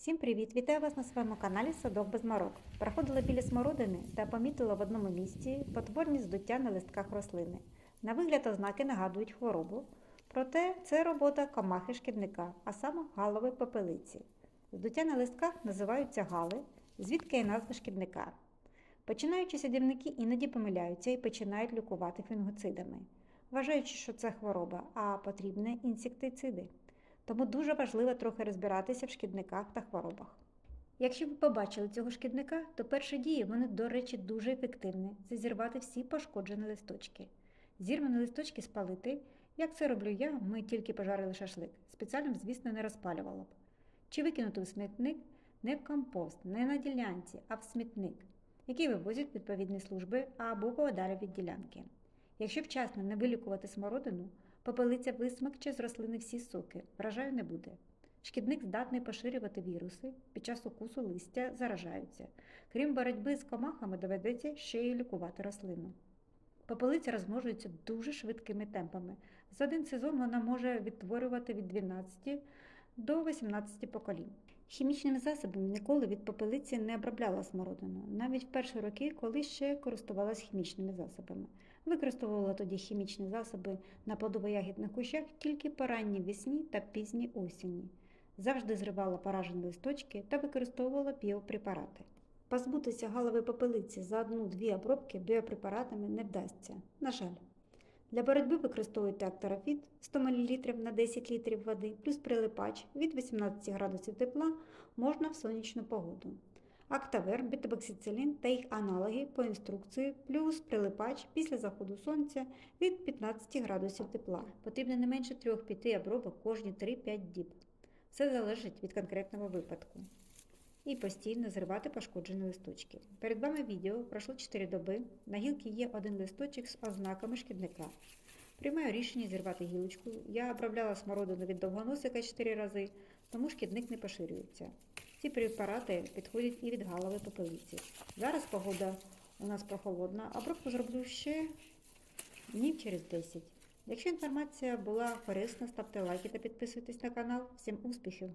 Всім привіт! Вітаю вас на своєму каналі Садок без марок. Проходила біля смородини та помітила в одному місці потворні здуття на листках рослини. На вигляд ознаки нагадують хворобу, проте це робота комахи шкідника, а саме галової попелиці. Здуття на листках називаються гали, звідки є назва шкідника. Починаючи садівники іноді помиляються і починають лікувати фунгоцидами, вважаючи, що це хвороба, а потрібні інсектициди. Тому дуже важливо трохи розбиратися в шкідниках та хворобах. Якщо ви побачили цього шкідника, то перші дії вони, до речі, дуже ефективні це зірвати всі пошкоджені листочки. Зірвані листочки спалити. Як це роблю я, ми тільки пожарили шашлик. Спеціально, звісно, не розпалювала б. Чи викинути у смітник не в компост, не на ділянці, а в смітник, який вивозять відповідні служби або подалі від ділянки. Якщо вчасно не вилікувати смородину, Попелиця висмикче з рослини всі соки, вражаю не буде. Шкідник здатний поширювати віруси, під час укусу листя заражаються. Крім боротьби з комахами, доведеться ще й лікувати рослину. Попелиця розмножується дуже швидкими темпами. За один сезон вона може відтворювати від 12 до 18 поколінь. Хімічними засобами ніколи від попелиці не обробляла смородину, навіть в перші роки, коли ще користувалась хімічними засобами. Використовувала тоді хімічні засоби на плодово-ягідних кущах тільки по ранній весні та пізній осені. Завжди зривала поражені листочки та використовувала біопрепарати. Позбутися галової попелиці за одну-дві обробки біопрепаратами не вдасться. На жаль. Для боротьби використовуйте актарофіт 100 мл на 10 літрів води, плюс прилипач від 18 градусів тепла можна в сонячну погоду. Актавер, бітабоксицилін та їх аналоги по інструкції, плюс прилипач після заходу сонця від 15 градусів тепла. Потрібно не менше 3-5 обробок кожні 3-5 діб. Все залежить від конкретного випадку. І постійно зривати пошкоджені листочки. Перед вами відео пройшло 4 доби. На гілці є один листочок з ознаками шкідника. Приймаю рішення зірвати гілочку. Я обробляла смородину від довгоносика 4 рази, тому шкідник не поширюється. Ці препарати підходять і від галової попелиці. Зараз погода у нас прохолодна, обробку зроблю ще днів через 10. Якщо інформація була корисна, ставте лайки та підписуйтесь на канал. Всім успіхів!